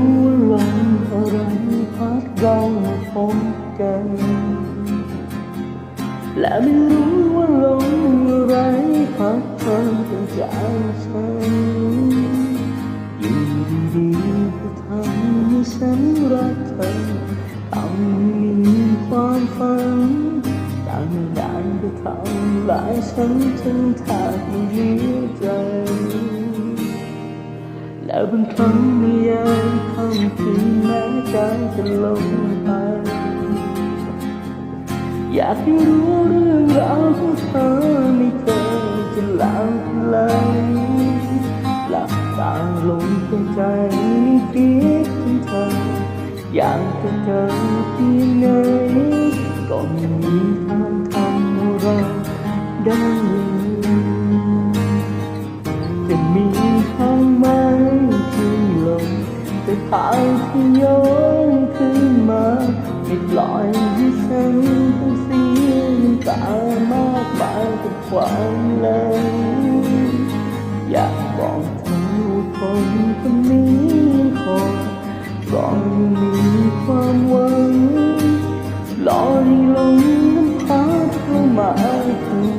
ก็ไม่รู้ว่าลมอะไรพัดเรามาพบกัน และไม่รู้ว่าลมอะไรพัดเธอไปจากฉันอยู่ดีๆก็ทำให้ฉันรักเธอทำให้มีความฝันต่างไม่นานก็ทำลายฉันจนแทบไม่เหลือใจ บางครั้งในยามค่ำคืนแม้ใจจะลงไป อยากให้รู้เรื่องราวของเธอไม่เคยจะลามไหลหลับตาลงในใจคิดถึงเธออยากจะเจอที่ไหนก็ม่มีทางทำให้เราได้ ปล่อยให้ฉันต้องเสียน้ำตามากมายกับความหลังอยากบอกเธอว่าคนคนนี้คงรอยังมีความหวังรอให้ลมน้ำพัดเข้ามาถึง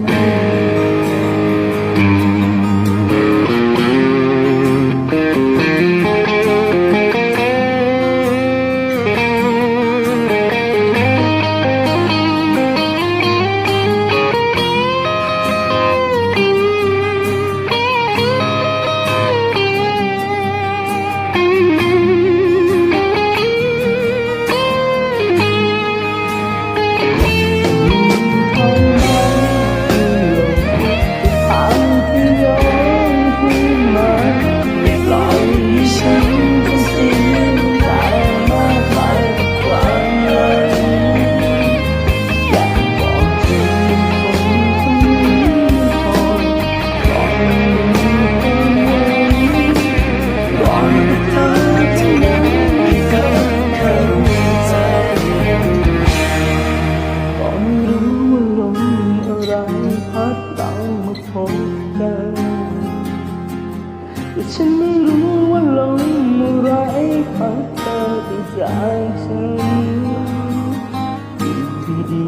กเรามาพบกันแต่ฉันไม่รู้ว่าลมอะไรพัดเธอไปจากฉันดีดี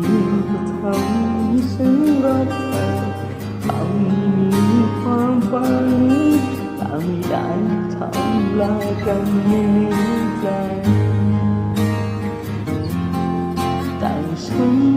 ก็ทำให้ฉันรักเธอทำให้มีความฝันทำให้ได้ทำลายกันไม่มีใจแต่ฉัน